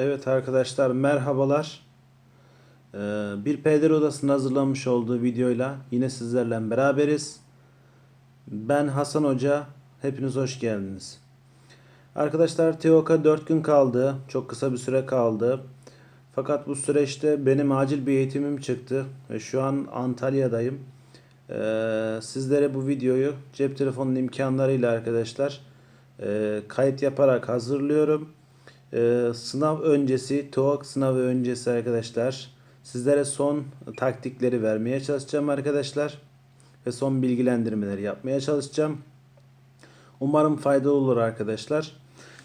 Evet arkadaşlar merhabalar. Ee, bir peder odasının hazırlamış olduğu videoyla yine sizlerle beraberiz. Ben Hasan Hoca. Hepiniz hoş geldiniz. Arkadaşlar TEOK'a 4 gün kaldı. Çok kısa bir süre kaldı. Fakat bu süreçte benim acil bir eğitimim çıktı. Ve şu an Antalya'dayım. Ee, sizlere bu videoyu cep telefonunun imkanlarıyla arkadaşlar e, kayıt yaparak hazırlıyorum. Ee, sınav öncesi, TOEIC sınavı öncesi arkadaşlar sizlere son taktikleri vermeye çalışacağım arkadaşlar. Ve son bilgilendirmeleri yapmaya çalışacağım. Umarım faydalı olur arkadaşlar.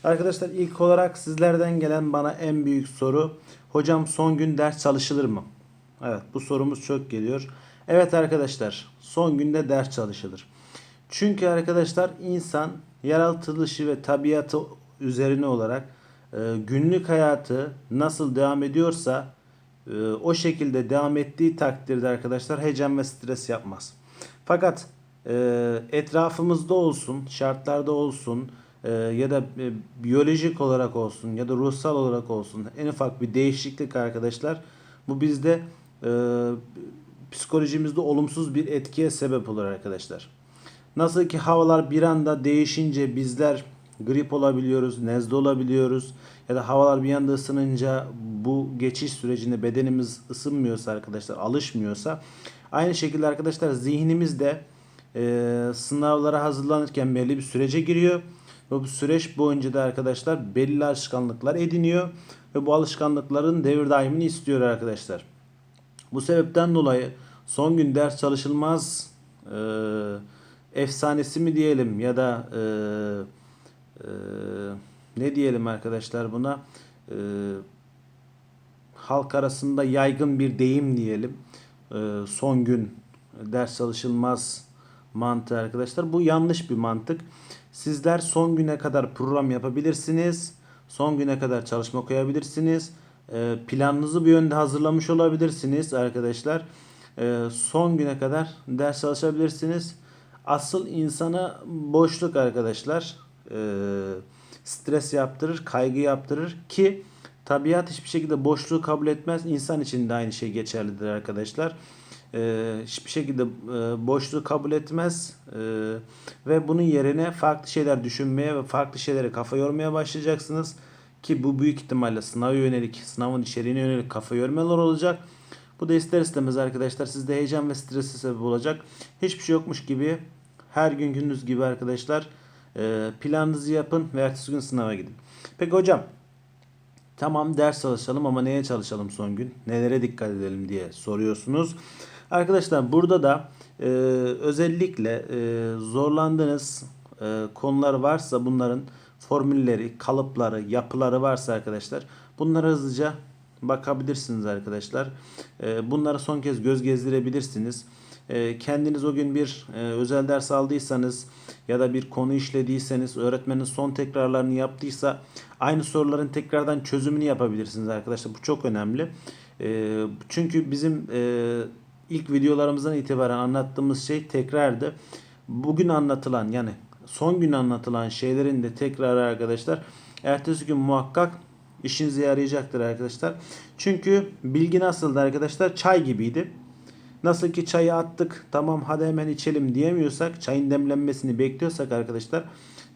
Arkadaşlar ilk olarak sizlerden gelen bana en büyük soru. Hocam son gün ders çalışılır mı? Evet bu sorumuz çok geliyor. Evet arkadaşlar son günde ders çalışılır. Çünkü arkadaşlar insan yaratılışı ve tabiatı üzerine olarak e, günlük hayatı nasıl devam ediyorsa e, o şekilde devam ettiği takdirde arkadaşlar heyecan ve stres yapmaz. Fakat e, etrafımızda olsun, şartlarda olsun e, ya da biyolojik olarak olsun ya da ruhsal olarak olsun en ufak bir değişiklik arkadaşlar bu bizde psikolojimizde olumsuz bir etkiye sebep olur arkadaşlar. Nasıl ki havalar bir anda değişince bizler grip olabiliyoruz, nezle olabiliyoruz ya da havalar bir anda ısınınca bu geçiş sürecinde bedenimiz ısınmıyorsa arkadaşlar, alışmıyorsa aynı şekilde arkadaşlar zihnimiz de e, sınavlara hazırlanırken belli bir sürece giriyor ve bu süreç boyunca da arkadaşlar belli alışkanlıklar ediniyor ve bu alışkanlıkların devir daimini istiyor arkadaşlar. Bu sebepten dolayı son gün ders çalışılmaz e, efsanesi mi diyelim ya da e, e, ne diyelim arkadaşlar buna e, halk arasında yaygın bir deyim diyelim. E, son gün ders çalışılmaz mantığı arkadaşlar. Bu yanlış bir mantık. Sizler son güne kadar program yapabilirsiniz. Son güne kadar çalışma koyabilirsiniz. E, planınızı bir yönde hazırlamış olabilirsiniz arkadaşlar. E, son güne kadar ders çalışabilirsiniz. Asıl insana boşluk arkadaşlar. E, stres yaptırır, kaygı yaptırır ki tabiat hiçbir şekilde boşluğu kabul etmez. İnsan için de aynı şey geçerlidir arkadaşlar. Ee, hiçbir şekilde e, boşluğu kabul etmez ee, ve bunun yerine farklı şeyler düşünmeye ve farklı şeylere kafa yormaya başlayacaksınız ki bu büyük ihtimalle sınava yönelik, sınavın içeriğine yönelik kafa yormalar olacak. Bu da ister istemez arkadaşlar sizde heyecan ve stresi sebep olacak. Hiçbir şey yokmuş gibi her gün gündüz gibi arkadaşlar e, planınızı yapın ve ertesi gün sınava gidin. Peki hocam tamam ders çalışalım ama neye çalışalım son gün? Nelere dikkat edelim diye soruyorsunuz. Arkadaşlar burada da e, özellikle e, zorlandığınız e, konular varsa bunların formülleri, kalıpları, yapıları varsa arkadaşlar bunları hızlıca bakabilirsiniz arkadaşlar. E, bunları son kez göz gezdirebilirsiniz. E, kendiniz o gün bir e, özel ders aldıysanız ya da bir konu işlediyseniz öğretmenin son tekrarlarını yaptıysa aynı soruların tekrardan çözümünü yapabilirsiniz arkadaşlar. Bu çok önemli. E, çünkü bizim e, ilk videolarımızdan itibaren anlattığımız şey tekrardı. Bugün anlatılan yani son gün anlatılan şeylerin de tekrarı arkadaşlar ertesi gün muhakkak işinize yarayacaktır arkadaşlar. Çünkü bilgi nasıldı arkadaşlar? Çay gibiydi. Nasıl ki çayı attık tamam hadi hemen içelim diyemiyorsak çayın demlenmesini bekliyorsak arkadaşlar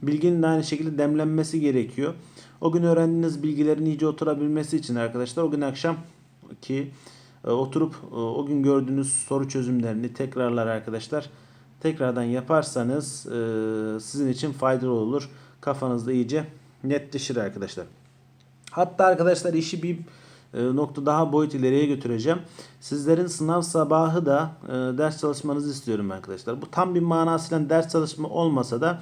bilginin de aynı şekilde demlenmesi gerekiyor. O gün öğrendiğiniz bilgilerin iyice oturabilmesi için arkadaşlar o gün akşam ki e, oturup e, o gün gördüğünüz soru çözümlerini tekrarlar arkadaşlar. Tekrardan yaparsanız e, sizin için faydalı olur. Kafanızda iyice netleşir arkadaşlar. Hatta arkadaşlar işi bir nokta daha boyut ileriye götüreceğim. Sizlerin sınav sabahı da ders çalışmanızı istiyorum arkadaşlar. Bu tam bir manasıyla ders çalışma olmasa da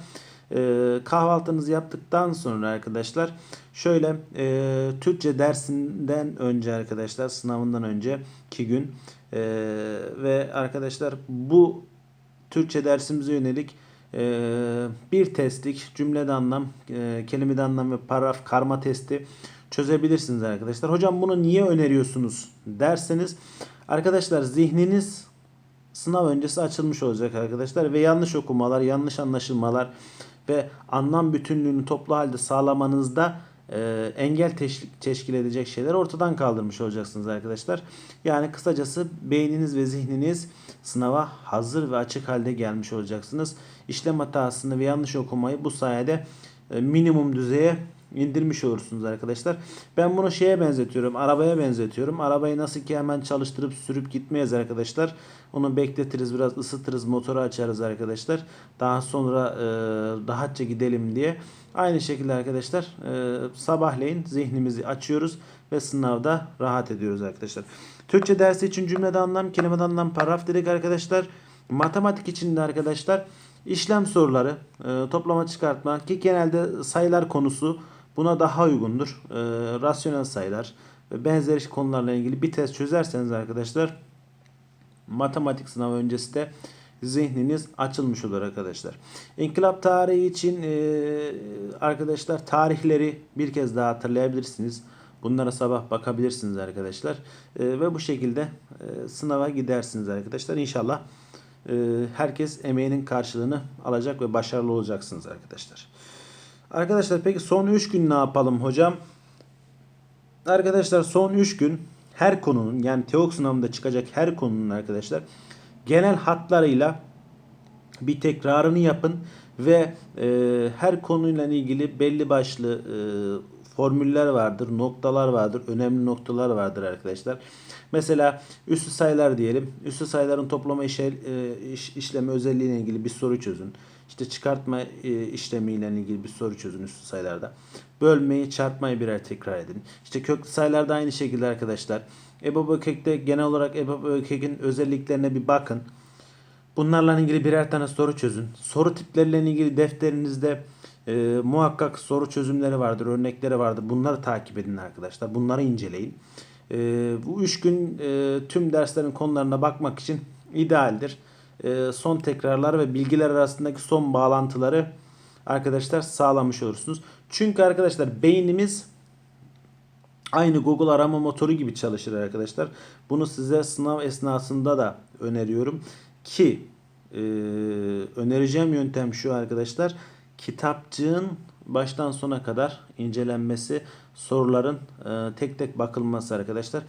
kahvaltınızı yaptıktan sonra arkadaşlar şöyle e, Türkçe dersinden önce arkadaşlar sınavından önce iki gün e, ve arkadaşlar bu Türkçe dersimize yönelik e, bir testlik cümlede anlam, e, kelimede anlam ve paragraf karma testi çözebilirsiniz arkadaşlar. Hocam bunu niye öneriyorsunuz derseniz arkadaşlar zihniniz sınav öncesi açılmış olacak arkadaşlar ve yanlış okumalar, yanlış anlaşılmalar ve anlam bütünlüğünü toplu halde sağlamanızda e, engel teşkil, teşkil edecek şeyler ortadan kaldırmış olacaksınız arkadaşlar. Yani kısacası beyniniz ve zihniniz sınava hazır ve açık halde gelmiş olacaksınız. İşlem hatasını ve yanlış okumayı bu sayede e, minimum düzeye indirmiş olursunuz arkadaşlar. Ben bunu şeye benzetiyorum. Arabaya benzetiyorum. Arabayı nasıl ki hemen çalıştırıp sürüp gitmeyiz arkadaşlar. Onu bekletiriz biraz ısıtırız motoru açarız arkadaşlar. Daha sonra e, rahatça gidelim diye. Aynı şekilde arkadaşlar e, sabahleyin zihnimizi açıyoruz ve sınavda rahat ediyoruz arkadaşlar. Türkçe dersi için cümlede anlam, kelimede anlam, paragraf dedik arkadaşlar. Matematik için de arkadaşlar işlem soruları, e, toplama çıkartma ki genelde sayılar konusu buna daha uygundur. E, rasyonel sayılar ve benzeri konularla ilgili bir test çözerseniz arkadaşlar matematik sınavı öncesi de zihniniz açılmış olur arkadaşlar. İnkılap tarihi için e, arkadaşlar tarihleri bir kez daha hatırlayabilirsiniz. Bunlara sabah bakabilirsiniz arkadaşlar. E, ve bu şekilde e, sınava gidersiniz arkadaşlar. İnşallah e, herkes emeğinin karşılığını alacak ve başarılı olacaksınız arkadaşlar. Arkadaşlar peki son 3 gün ne yapalım hocam? Arkadaşlar son 3 gün her konunun yani TEOK sınavında çıkacak her konunun arkadaşlar genel hatlarıyla bir tekrarını yapın ve e, her konuyla ilgili belli başlı e, formüller vardır, noktalar vardır, önemli noktalar vardır arkadaşlar. Mesela üstü sayılar diyelim. Üstü sayıların toplama işe, e, iş, işlemi özelliğiyle ilgili bir soru çözün. İşte çıkartma e, işlemiyle ilgili bir soru çözün üstü sayılarda. Bölmeyi, çarpmayı birer tekrar edin. İşte köklü sayılarda aynı şekilde arkadaşlar. EBOB ökekte genel olarak EBOB ökekin özelliklerine bir bakın. Bunlarla ilgili birer tane soru çözün. Soru tipleriyle ilgili defterinizde e, muhakkak soru çözümleri vardır, örnekleri vardır. Bunları takip edin arkadaşlar. Bunları inceleyin. E, bu üç gün e, tüm derslerin konularına bakmak için idealdir. E, son tekrarlar ve bilgiler arasındaki son bağlantıları arkadaşlar sağlamış olursunuz. Çünkü arkadaşlar beynimiz aynı Google arama motoru gibi çalışır arkadaşlar. Bunu size sınav esnasında da öneriyorum ki e, önereceğim yöntem şu arkadaşlar. Kitapçığın baştan sona kadar incelenmesi, soruların e, tek tek bakılması arkadaşlar.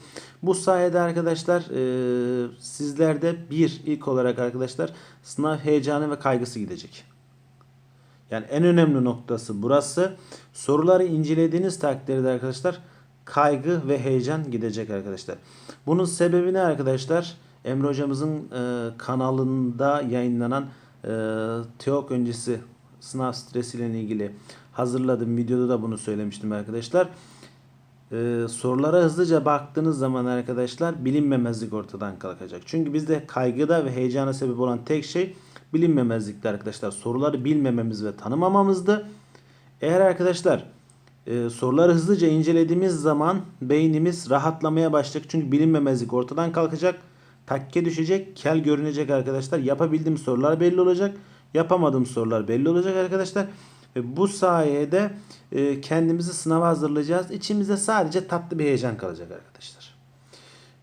Bu sayede arkadaşlar e, sizlerde bir ilk olarak arkadaşlar sınav heyecanı ve kaygısı gidecek. Yani en önemli noktası burası. Soruları incelediğiniz takdirde arkadaşlar kaygı ve heyecan gidecek arkadaşlar. Bunun sebebi ne arkadaşlar? Emre hocamızın e, kanalında yayınlanan e, TEOK öncesi sınav stresiyle ilgili hazırladığım videoda da bunu söylemiştim arkadaşlar. Ee, sorulara hızlıca baktığınız zaman arkadaşlar bilinmemezlik ortadan kalkacak. Çünkü bizde kaygıda ve heyecana sebep olan tek şey bilinmemezlikti arkadaşlar. Soruları bilmememiz ve tanımamamızdı. Eğer arkadaşlar e, soruları hızlıca incelediğimiz zaman beynimiz rahatlamaya başlayacak. Çünkü bilinmemezlik ortadan kalkacak. Takke düşecek, kel görünecek arkadaşlar. Yapabildiğim sorular belli olacak. Yapamadığım sorular belli olacak arkadaşlar. Ve bu sayede e, kendimizi sınava hazırlayacağız. İçimizde sadece tatlı bir heyecan kalacak arkadaşlar.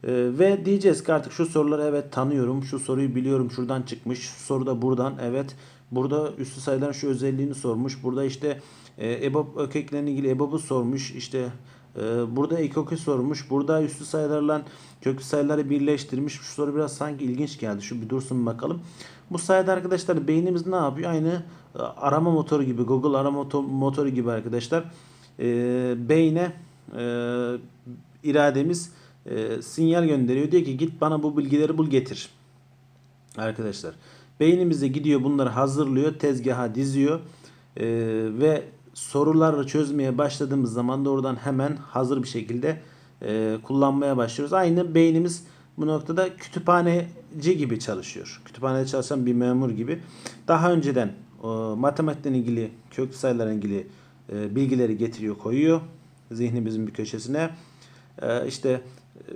E, ve diyeceğiz ki artık şu soruları evet tanıyorum. Şu soruyu biliyorum. Şuradan çıkmış. Şu soru da buradan. Evet. Burada üstü sayıların şu özelliğini sormuş. Burada işte e, EBOB ökeklerine ilgili EBOB'u sormuş. İşte e, burada ekoku sormuş. Burada üstü sayılarla köklü sayıları birleştirmiş. Şu soru biraz sanki ilginç geldi. Şu bir dursun bakalım. Bu sayede arkadaşlar beynimiz ne yapıyor? Aynı e, arama motoru gibi Google arama motoru gibi arkadaşlar e, beyne e, irademiz e, sinyal gönderiyor. Diyor ki git bana bu bilgileri bul getir. Arkadaşlar beynimize gidiyor bunları hazırlıyor tezgaha diziyor e, ve soruları çözmeye başladığımız zaman da oradan hemen hazır bir şekilde e, kullanmaya başlıyoruz. Aynı beynimiz bu noktada kütüphaneci gibi çalışıyor. Kütüphanede çalışan bir memur gibi. Daha önceden o, matematikle ilgili, kök sayılarla ilgili e, bilgileri getiriyor, koyuyor zihnimizin bir köşesine. E, işte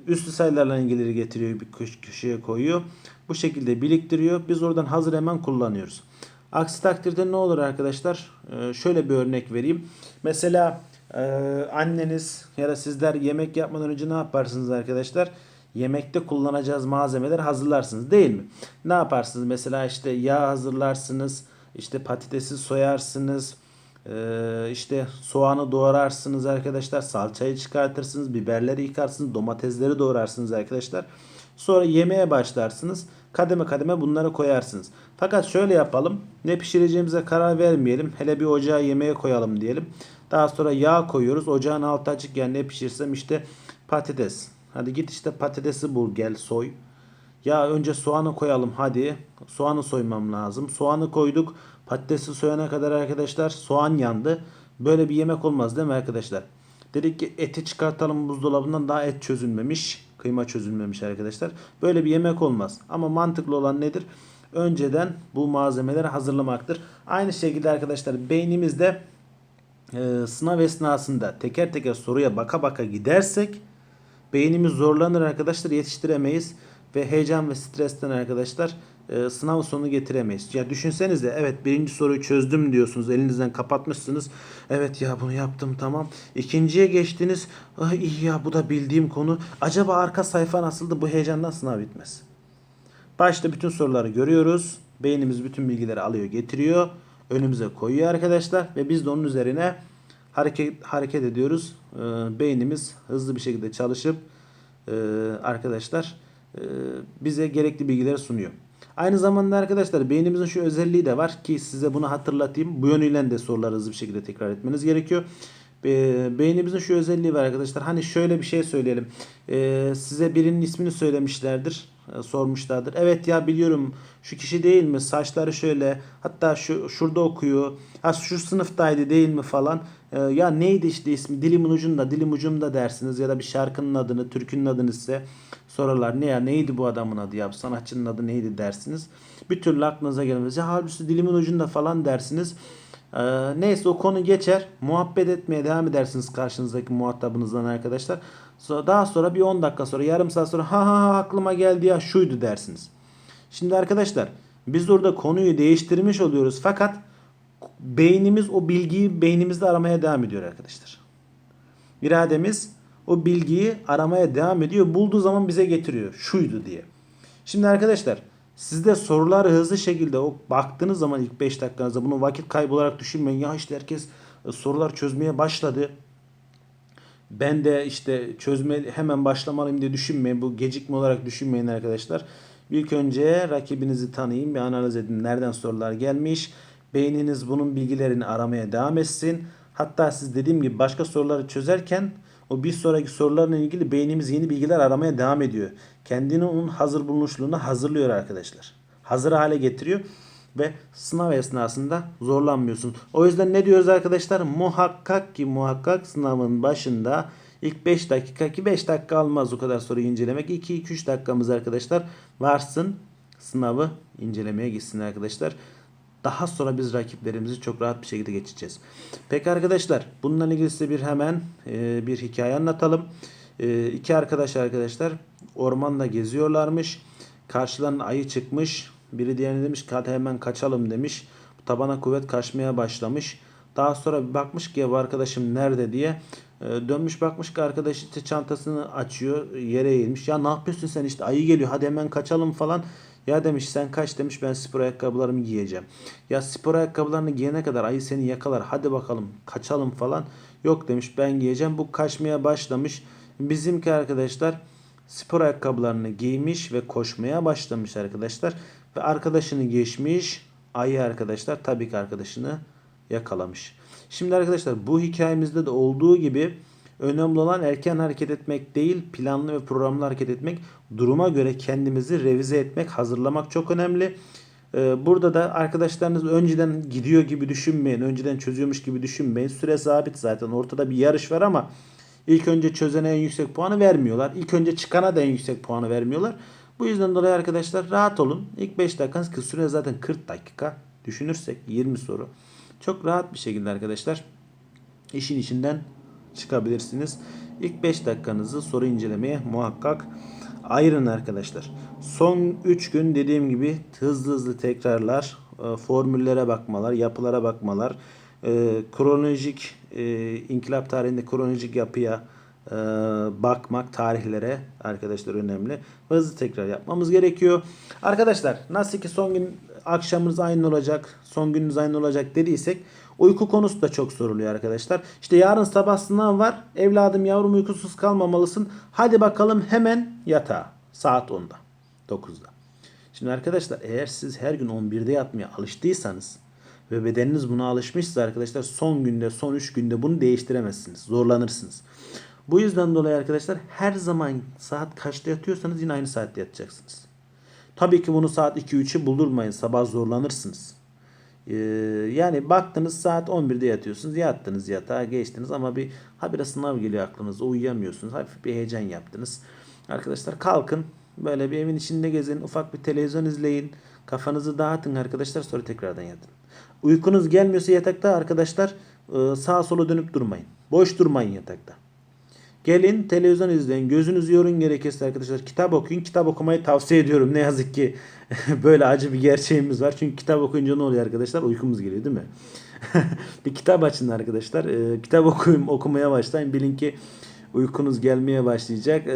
üstü sayılarla ilgili getiriyor, bir köşeye koyuyor. Bu şekilde biriktiriyor. Biz oradan hazır hemen kullanıyoruz. Aksi takdirde ne olur arkadaşlar? E, şöyle bir örnek vereyim. Mesela e, anneniz ya da sizler yemek yapmadan önce ne yaparsınız arkadaşlar? Yemekte kullanacağız malzemeler hazırlarsınız değil mi? Ne yaparsınız? Mesela işte yağ hazırlarsınız, işte patatesi soyarsınız, Ee, işte soğanı doğrarsınız arkadaşlar. Salçayı çıkartırsınız. Biberleri yıkarsınız. Domatesleri doğrarsınız arkadaşlar. Sonra yemeğe başlarsınız. Kademe kademe bunları koyarsınız. Fakat şöyle yapalım. Ne pişireceğimize karar vermeyelim. Hele bir ocağa yemeğe koyalım diyelim. Daha sonra yağ koyuyoruz. Ocağın altı açıkken ne pişirsem işte patates. Hadi git işte patatesi bul gel soy. Ya önce soğanı koyalım hadi. Soğanı soymam lazım. Soğanı koyduk. Patatesi soyana kadar arkadaşlar soğan yandı. Böyle bir yemek olmaz değil mi arkadaşlar? Dedik ki eti çıkartalım buzdolabından daha et çözülmemiş. Kıyma çözülmemiş arkadaşlar. Böyle bir yemek olmaz. Ama mantıklı olan nedir? Önceden bu malzemeleri hazırlamaktır. Aynı şekilde arkadaşlar beynimizde e, sınav esnasında teker teker soruya baka baka gidersek beynimiz zorlanır arkadaşlar yetiştiremeyiz ve heyecan ve stresten arkadaşlar e, sınav sonu getiremeyiz. Ya düşünsenize evet birinci soruyu çözdüm diyorsunuz elinizden kapatmışsınız. Evet ya bunu yaptım tamam. İkinciye geçtiniz. Ah, iyi ya bu da bildiğim konu. Acaba arka sayfa nasıldı bu heyecandan sınav bitmez. Başta bütün soruları görüyoruz. Beynimiz bütün bilgileri alıyor, getiriyor. Önümüze koyuyor arkadaşlar ve biz de onun üzerine hareket hareket ediyoruz. Ee, beynimiz hızlı bir şekilde çalışıp e, arkadaşlar e, bize gerekli bilgileri sunuyor. Aynı zamanda arkadaşlar beynimizin şu özelliği de var ki size bunu hatırlatayım. Bu yönüyle de soruları hızlı bir şekilde tekrar etmeniz gerekiyor. Be- Beynimizin şu özelliği var arkadaşlar. Hani şöyle bir şey söyleyelim. Ee, size birinin ismini söylemişlerdir. e, sormuşlardır. Evet ya biliyorum şu kişi değil mi? Saçları şöyle. Hatta şu şurada okuyor. Ha şu sınıftaydı değil mi falan. Ee, ya neydi işte ismi? Dilimin ucunda, dilim ucumda dersiniz ya da bir şarkının adını, türkünün adını size sorarlar. Ne ya neydi bu adamın adı ya? Bu sanatçının adı neydi dersiniz. Bir türlü aklınıza gelmez. Ya halbuki dilimin ucunda falan dersiniz. Ee, neyse o konu geçer. Muhabbet etmeye devam edersiniz karşınızdaki muhatabınızdan arkadaşlar. Sonra, daha sonra bir 10 dakika sonra yarım saat sonra ha ha ha aklıma geldi ya şuydu dersiniz. Şimdi arkadaşlar biz orada konuyu değiştirmiş oluyoruz fakat beynimiz o bilgiyi beynimizde aramaya devam ediyor arkadaşlar. İrademiz o bilgiyi aramaya devam ediyor. Bulduğu zaman bize getiriyor. Şuydu diye. Şimdi arkadaşlar sizde sorular hızlı şekilde o baktığınız zaman ilk 5 dakikanızda bunu vakit kaybı olarak düşünmeyin. Ya işte herkes e, sorular çözmeye başladı. Ben de işte çözme hemen başlamalıyım diye düşünmeyin. Bu gecikme olarak düşünmeyin arkadaşlar. İlk önce rakibinizi tanıyın, bir analiz edin. Nereden sorular gelmiş? Beyniniz bunun bilgilerini aramaya devam etsin. Hatta siz dediğim gibi başka soruları çözerken o bir sonraki sorularla ilgili beynimiz yeni bilgiler aramaya devam ediyor. Kendini onun hazır bulunuşluğuna hazırlıyor arkadaşlar. Hazır hale getiriyor ve sınav esnasında zorlanmıyorsun. O yüzden ne diyoruz arkadaşlar? Muhakkak ki muhakkak sınavın başında ilk 5 dakika ki 5 dakika almaz o kadar soruyu incelemek. 2-2-3 dakikamız arkadaşlar varsın sınavı incelemeye gitsin arkadaşlar. Daha sonra biz rakiplerimizi çok rahat bir şekilde geçeceğiz. Peki arkadaşlar bununla ilgili size bir hemen e, bir hikaye anlatalım. E, iki arkadaş arkadaşlar ormanda geziyorlarmış. Karşılarına ayı çıkmış. Biri diğerine demiş ki hadi hemen kaçalım demiş. Tabana kuvvet kaçmaya başlamış. Daha sonra bakmış ki ya bu arkadaşım nerede diye. E, dönmüş bakmış ki arkadaş işte çantasını açıyor yere eğilmiş. Ya ne yapıyorsun sen işte ayı geliyor hadi hemen kaçalım falan. Ya demiş sen kaç demiş ben spor ayakkabılarımı giyeceğim. Ya spor ayakkabılarını giyene kadar ayı seni yakalar hadi bakalım kaçalım falan. Yok demiş ben giyeceğim. Bu kaçmaya başlamış. Bizimki arkadaşlar spor ayakkabılarını giymiş ve koşmaya başlamış arkadaşlar. Ve arkadaşını geçmiş. Ayı arkadaşlar tabii ki arkadaşını yakalamış. Şimdi arkadaşlar bu hikayemizde de olduğu gibi önemli olan erken hareket etmek değil, planlı ve programlı hareket etmek. Duruma göre kendimizi revize etmek, hazırlamak çok önemli. Ee, Burada da arkadaşlarınız önceden gidiyor gibi düşünmeyin, önceden çözüyormuş gibi düşünmeyin. Süre sabit zaten. Ortada bir yarış var ama ilk önce çözene en yüksek puanı vermiyorlar. İlk önce çıkana da en yüksek puanı vermiyorlar. Bu yüzden dolayı arkadaşlar rahat olun. İlk 5 dakikanız ki süre zaten 40 dakika. Düşünürsek 20 soru. Çok rahat bir şekilde arkadaşlar işin içinden çıkabilirsiniz. İlk 5 dakikanızı soru incelemeye muhakkak ayırın arkadaşlar. Son 3 gün dediğim gibi hızlı hızlı tekrarlar, e, formüllere bakmalar, yapılara bakmalar, e, kronolojik e, inkılap tarihinde kronolojik yapıya bakmak tarihlere arkadaşlar önemli. Hızlı tekrar yapmamız gerekiyor. Arkadaşlar nasıl ki son gün akşamınız aynı olacak, son gününüz aynı olacak dediysek Uyku konusu da çok soruluyor arkadaşlar. İşte yarın sabah sınav var. Evladım yavrum uykusuz kalmamalısın. Hadi bakalım hemen yatağa. Saat 10'da. 9'da. Şimdi arkadaşlar eğer siz her gün 11'de yatmaya alıştıysanız ve bedeniniz buna alışmışsa arkadaşlar son günde son 3 günde bunu değiştiremezsiniz. Zorlanırsınız. Bu yüzden dolayı arkadaşlar her zaman saat kaçta yatıyorsanız yine aynı saatte yatacaksınız. Tabii ki bunu saat 2-3'ü buldurmayın. Sabah zorlanırsınız. Ee, yani baktınız saat 11'de yatıyorsunuz. Yattınız yatağa geçtiniz ama bir habire sınav geliyor aklınıza. Uyuyamıyorsunuz. Hafif bir heyecan yaptınız. Arkadaşlar kalkın. Böyle bir evin içinde gezin. Ufak bir televizyon izleyin. Kafanızı dağıtın arkadaşlar. Sonra tekrardan yatın. Uykunuz gelmiyorsa yatakta arkadaşlar e, sağa sola dönüp durmayın. Boş durmayın yatakta. Gelin televizyon izleyin. Gözünüzü yorun gerekirse arkadaşlar. Kitap okuyun. Kitap okumayı tavsiye ediyorum. Ne yazık ki böyle acı bir gerçeğimiz var. Çünkü kitap okuyunca ne oluyor arkadaşlar? Uykumuz geliyor değil mi? bir kitap açın arkadaşlar. Ee, kitap okuyun, okumaya başlayın. Bilin ki uykunuz gelmeye başlayacak. Ee,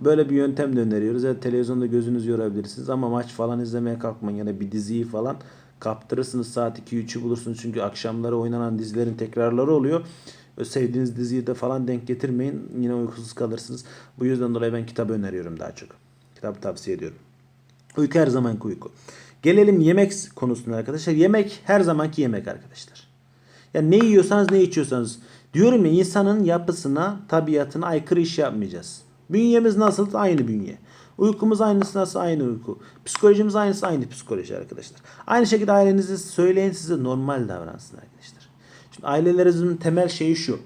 böyle bir yöntem de öneriyoruz. Evet, televizyonda gözünüzü yorabilirsiniz ama maç falan izlemeye kalkmayın. Yani bir diziyi falan kaptırırsınız. Saat 2-3'ü bulursunuz. Çünkü akşamları oynanan dizilerin tekrarları oluyor. Sevdiğiniz diziyi de falan denk getirmeyin. Yine uykusuz kalırsınız. Bu yüzden dolayı ben kitap öneriyorum daha çok. Kitap tavsiye ediyorum. Uyku her zamanki uyku. Gelelim yemek konusuna arkadaşlar. Yemek her zamanki yemek arkadaşlar. Yani ne yiyorsanız ne içiyorsanız. Diyorum ya insanın yapısına, tabiatına aykırı iş yapmayacağız. Bünyemiz nasıl? Aynı bünye. Uykumuz aynısı nasıl? Aynı uyku. Psikolojimiz aynısı aynı psikoloji arkadaşlar. Aynı şekilde ailenize söyleyin size normal davransın arkadaşlar. Şimdi ailelerimizin temel şeyi şu.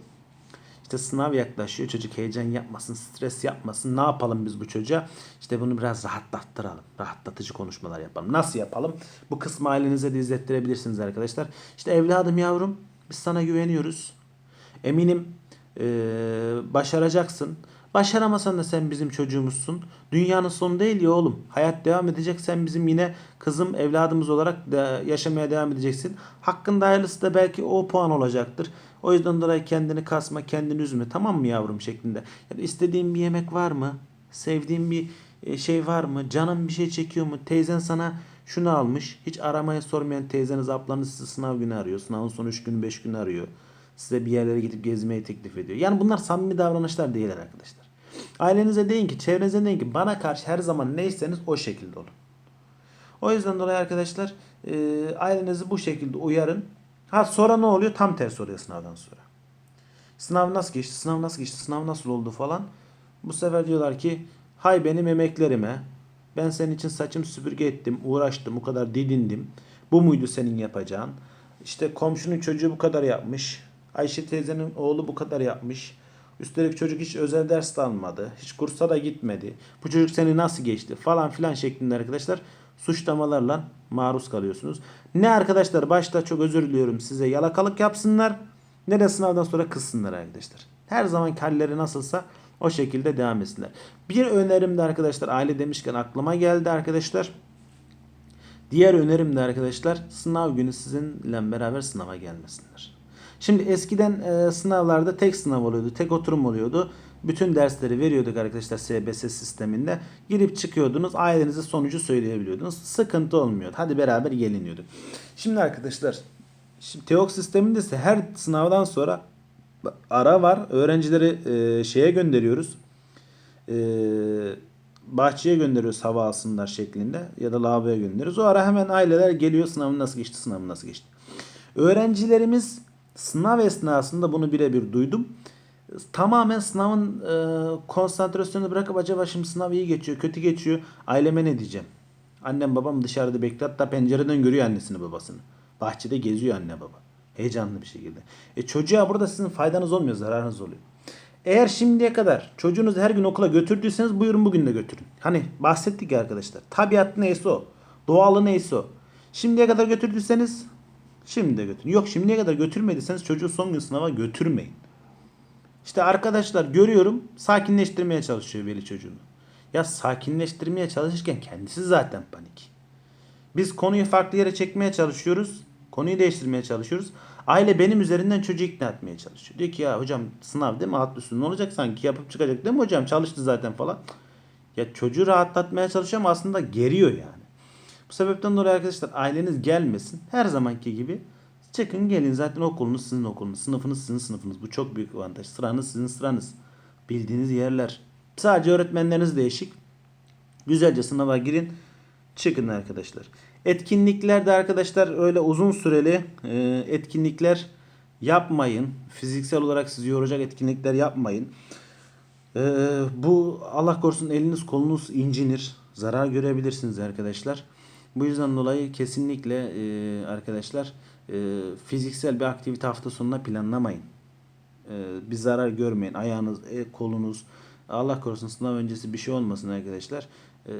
İşte sınav yaklaşıyor. Çocuk heyecan yapmasın, stres yapmasın. Ne yapalım biz bu çocuğa? İşte bunu biraz rahatlattıralım. Rahatlatıcı konuşmalar yapalım. Nasıl yapalım? Bu kısmı ailenize de izlettirebilirsiniz arkadaşlar. İşte evladım yavrum biz sana güveniyoruz. Eminim eee, başaracaksın. Başaramasan da sen bizim çocuğumuzsun. Dünyanın sonu değil ya oğlum. Hayat devam edecek. Sen bizim yine kızım evladımız olarak da yaşamaya devam edeceksin. Hakkında hayırlısı da belki o puan olacaktır. O yüzden dolayı kendini kasma, kendini üzme. Tamam mı yavrum şeklinde. Ya da bir yemek var mı? Sevdiğin bir e, şey var mı? Canın bir şey çekiyor mu? Teyzen sana şunu almış. Hiç aramaya sormayan teyzeniz, ablanız sınav günü arıyor. Sınavın son 3 gün 5 gün arıyor. Size bir yerlere gidip gezmeyi teklif ediyor. Yani bunlar samimi davranışlar değil arkadaşlar. Ailenize deyin ki, çevrenize deyin ki bana karşı her zaman neyseniz o şekilde olun. O yüzden dolayı arkadaşlar e, ailenizi bu şekilde uyarın. Ha sonra ne oluyor? Tam tersi oluyor sınavdan sonra. Sınav nasıl geçti? Sınav nasıl geçti? Sınav nasıl oldu falan. Bu sefer diyorlar ki hay benim emeklerime. Ben senin için saçım süpürge ettim, uğraştım, o kadar didindim. Bu muydu senin yapacağın? İşte komşunun çocuğu bu kadar yapmış. Ayşe teyzenin oğlu bu kadar yapmış. Üstelik çocuk hiç özel ders de almadı. Hiç kursa da gitmedi. Bu çocuk seni nasıl geçti falan filan şeklinde arkadaşlar suçlamalarla maruz kalıyorsunuz. Ne arkadaşlar başta çok özür diliyorum size yalakalık yapsınlar ne de sınavdan sonra kızsınlar arkadaşlar. Her zaman halleri nasılsa o şekilde devam etsinler. Bir önerim de arkadaşlar aile demişken aklıma geldi arkadaşlar. Diğer önerim de arkadaşlar sınav günü sizinle beraber sınava gelmesinler. Şimdi eskiden e, sınavlarda tek sınav oluyordu, tek oturum oluyordu. Bütün dersleri veriyorduk arkadaşlar SBS sisteminde. Girip çıkıyordunuz, ailenize sonucu söyleyebiliyordunuz. Sıkıntı olmuyordu. Hadi beraber geliniyorduk. Şimdi arkadaşlar, şimdi TEOK sisteminde ise her sınavdan sonra ara var. Öğrencileri e, şeye gönderiyoruz. E, bahçeye gönderiyoruz hava alsınlar şeklinde ya da lavaboya gönderiyoruz. O ara hemen aileler geliyor sınavın nasıl geçti, sınavın nasıl geçti. Öğrencilerimiz sınav esnasında bunu birebir duydum. Tamamen sınavın e, konsantrasyonunu bırakıp acaba şimdi sınav iyi geçiyor, kötü geçiyor. Aileme ne diyeceğim? Annem babam dışarıda bekliyor. Hatta pencereden görüyor annesini babasını. Bahçede geziyor anne baba. Heyecanlı bir şekilde. E çocuğa burada sizin faydanız olmuyor, zararınız oluyor. Eğer şimdiye kadar çocuğunuzu her gün okula götürdüyseniz buyurun bugün de götürün. Hani bahsettik ya arkadaşlar. Tabiat neyse o. Doğalı neyse o. Şimdiye kadar götürdüyseniz şimdi de götürün. Yok şimdiye kadar götürmediyseniz çocuğu son gün sınava götürmeyin. İşte arkadaşlar görüyorum sakinleştirmeye çalışıyor veli çocuğunu. Ya sakinleştirmeye çalışırken kendisi zaten panik. Biz konuyu farklı yere çekmeye çalışıyoruz. Konuyu değiştirmeye çalışıyoruz. Aile benim üzerinden çocuğu ikna etmeye çalışıyor. Diyor ki ya hocam sınav değil mi? Alt üstü ne olacak sanki yapıp çıkacak değil mi hocam? Çalıştı zaten falan. Ya çocuğu rahatlatmaya çalışıyor ama aslında geriyor yani. Bu sebepten dolayı arkadaşlar aileniz gelmesin. Her zamanki gibi Çıkın gelin zaten okulunuz sizin okulunuz. Sınıfınız sizin sınıfınız. Bu çok büyük avantaj. Sıranız sizin sıranız. Bildiğiniz yerler. Sadece öğretmenleriniz değişik. Güzelce sınava girin. Çıkın arkadaşlar. Etkinliklerde arkadaşlar öyle uzun süreli e, etkinlikler yapmayın. Fiziksel olarak sizi yoracak etkinlikler yapmayın. E, bu Allah korusun eliniz kolunuz incinir. Zarar görebilirsiniz arkadaşlar. Bu yüzden dolayı kesinlikle e, arkadaşlar e, fiziksel bir aktivite hafta sonuna planlamayın. E, bir zarar görmeyin. Ayağınız, e, kolunuz Allah korusun sınav öncesi bir şey olmasın arkadaşlar. E,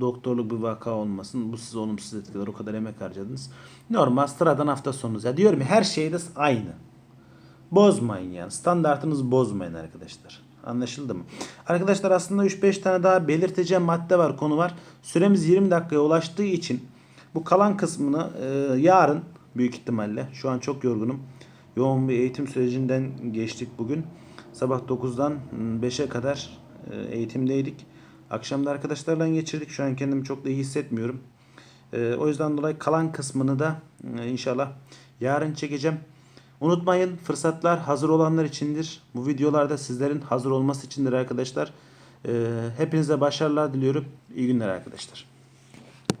doktorluk bir vaka olmasın. Bu size olumsuz etkiler. O kadar emek harcadınız. Normal sıradan hafta sonunuz. Ya diyorum ya her şeyde aynı. Bozmayın yani. Standartınızı bozmayın arkadaşlar. Anlaşıldı mı? Arkadaşlar aslında 3-5 tane daha belirteceğim madde var, konu var. Süremiz 20 dakikaya ulaştığı için bu kalan kısmını e, yarın büyük ihtimalle şu an çok yorgunum. Yoğun bir eğitim sürecinden geçtik bugün. Sabah 9'dan 5'e kadar e, eğitimdeydik. Akşamda arkadaşlarla geçirdik. Şu an kendimi çok da iyi hissetmiyorum. E, o yüzden dolayı kalan kısmını da e, inşallah yarın çekeceğim. Unutmayın fırsatlar hazır olanlar içindir. Bu videolarda sizlerin hazır olması içindir arkadaşlar. E, hepinize başarılar diliyorum. İyi günler arkadaşlar.